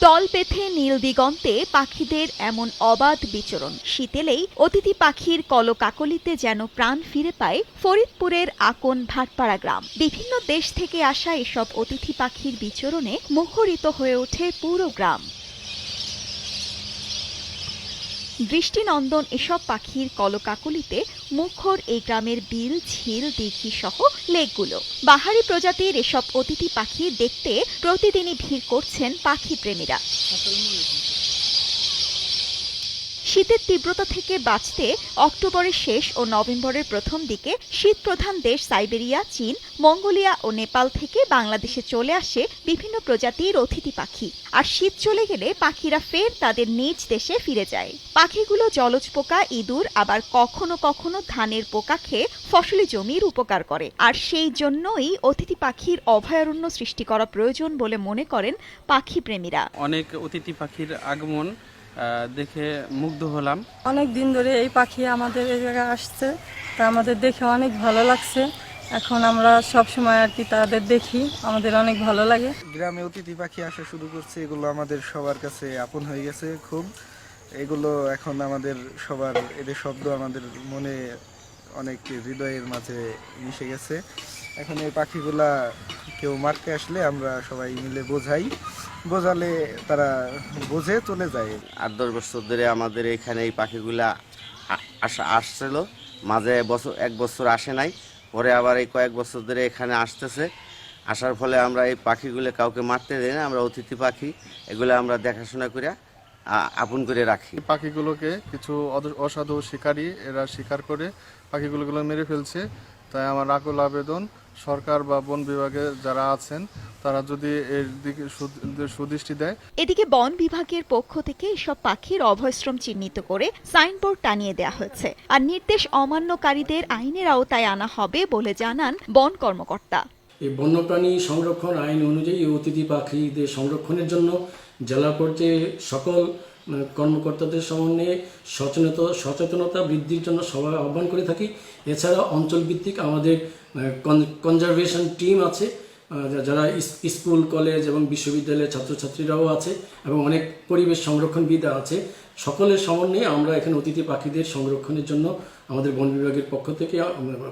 দল বেঁধে নীল দিগন্তে পাখিদের এমন অবাধ বিচরণ। শীতেলেই অতিথি পাখির কলকাকলিতে যেন প্রাণ ফিরে পায় ফরিদপুরের আকন ভাটপাড়া গ্রাম। বিভিন্ন দেশ থেকে আসা এসব অতিথি পাখির বিচরণে মুখরিত হয়ে ওঠে পুরো গ্রাম। দৃষ্টিনন্দন এসব পাখির কলকাকলিতে মুখর এই গ্রামের বিল, ঝিল, দিঘি সহ লেকগুলো। বাহারি প্রজাতির এসব অতিথি পাখি দেখতে প্রতিদিনই ভিড় করছেন পাখি প্রেমীরা। শীতের তীব্রতা থেকে বাঁচতে অক্টোবরের শেষ ও নভেম্বরের প্রথম দিকে শীতপ্রধান দেশ সাইবেরিয়া, চীন, মঙ্গোলিয়া ও নেপাল থেকে বাংলাদেশে চলে আসে বিভিন্ন প্রজাতির অতিথি পাখি। আর শীত চলে গেলে পাখিরা ফের তাদের নিজ দেশে ফিরে যায়। পাখিগুলো জলজ পোকা, ইঁদুর, আবার কখনো কখনো ধানের পোকা খেয়ে ফসলি জমির উপকার করে। আর সেই জন্যই অতিথি পাখির অভয়ারণ্য সৃষ্টি করা প্রয়োজন বলে মনে করেন পাখি প্রেমীরা। অনেক অতিথি পাখির আগমন দেখে মুগ্ধ হলাম। অনেক দিন ধরে এই পাখি আমাদের এই জায়গায় আসছে। তা আমাদের দেখে অনেক ভালো লাগছে। এখন আমরা সব সময় আর কি তাদের দেখি। আমাদের অনেক ভালো লাগে। গ্রামে অতিথি পাখি আসা শুরু করছে এগুলো আমাদের সবার কাছে আপন হয়ে গেছে খুব। এগুলো এখন আমাদের সবার এদের শব্দ আমাদের মনে অনেক হৃদয়ের মাঝে মিশে গেছে। এখন এই পাখিগুলা কেউ মারতে আসলে আমরা সবাই মিলে বোঝাই। বোঝালে তারা বোঝে চলে যায়। আট দশ বছর ধরে আমাদের এখানে এই পাখিগুলা আসা আসছিল। মাঝে বছর এক বছর আসে নাই পরে আবার এই কয়েক বছর ধরে এখানে আসতেছে। আসার ফলে আমরা এই পাখিগুলো কাউকে মারতে দেই না আমরা অতিথি পাখি এগুলো আমরা দেখাশোনা করে আপন করে রাখি। পাখিগুলোকে কিছু অসাধু শিকারী এরা শিকার করে পাখিগুলোগুলো মেরে ফেলছে। তাই আমার আকুল আবেদন সরকার বা বন বিভাগে যারা আছেন তারা যদি এর দিকে সুদৃষ্টি দেয়। এদিকে বন বিভাগের পক্ষ থেকে এসব পাখির অভয়শ্রম চিহ্নিত করে সাইনবোর্ড টানিয়ে দেওয়া হয়েছে। আর নির্দেশ অমান্যকারীদের আইনের আওতায় আনা হবে বলে জানান বন কর্মকর্তা। এই বন্যপ্রাণী সংরক্ষণ আইন অনুযায়ী অতিথি পাখিদের সংরক্ষণের জন্য জেলা পর্যায়ে সকল কর্মকর্তাদের সমন্বয়ে সচেতনতা সচেতনতা বৃদ্ধির জন্য সবাই আহ্বান করে থাকি। এছাড়া অঞ্চলভিত্তিক আমাদের কনজারভেশন টিম আছে যারা স্কুল, কলেজ এবং বিশ্ববিদ্যালয়ের ছাত্রছাত্রীরাও আছে এবং অনেক পরিবেশ সংরক্ষণবিদ আছে। সকলের সমন্বয়ে আমরা এখানে অতিথি পাখিদের সংরক্ষণের জন্য আমাদের বন বিভাগের পক্ষ থেকে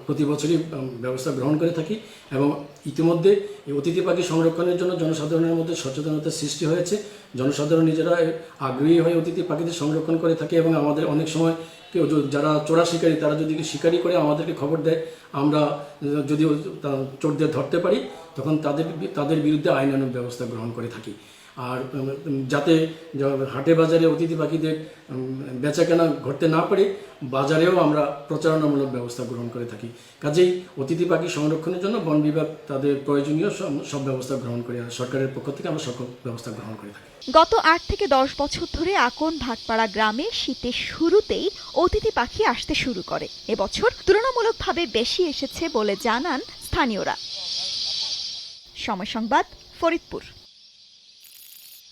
প্রতি বছরই ব্যবস্থা গ্রহণ করে থাকি এবং ইতিমধ্যে এই অতিথি পাখি সংরক্ষণের জন্য জনসাধারণের মধ্যে সচেতনতার সৃষ্টি হয়েছে। জনসাধারণ নিজেরা আগ্রহী হয়ে অতিথি পাখিদের সংরক্ষণ করে থাকে এবং আমাদের অনেক সময় কেউ যারা চোরা শিকারী তারা যদি শিকারি করে আমাদেরকে খবর দেয়, আমরা যদি চোরদের ধরতে পারি, তখন তাদের তাদের বিরুদ্ধে আইনানুগ ব্যবস্থা গ্রহণ করে থাকি। আর যাতে হাটে বাজারে অতিথি পাখিদের বেচাকেনা ঘটতে না পারে, বাজারেও আমরা প্রচারণামূলক ব্যবস্থা গ্রহণ করে থাকি। কাজেই অতিথি পাখি সংরক্ষণের জন্য বন বিভাগ তাদের প্রয়োজনীয় সব ব্যবস্থা গ্রহণ করে সরকারের পক্ষ থেকে আমরা সকল ব্যবস্থা গ্রহণ করে থাকি। গত আট থেকে দশ বছর ধরে আকন ভাটপাড়া গ্রামে শীতের শুরুতেই অতিথি পাখি আসতে শুরু করে। এবছর তুলনামূলকভাবে বেশি এসেছে বলে জানান স্থানীয়রা। সময় সংবাদ, ফরিদপুর।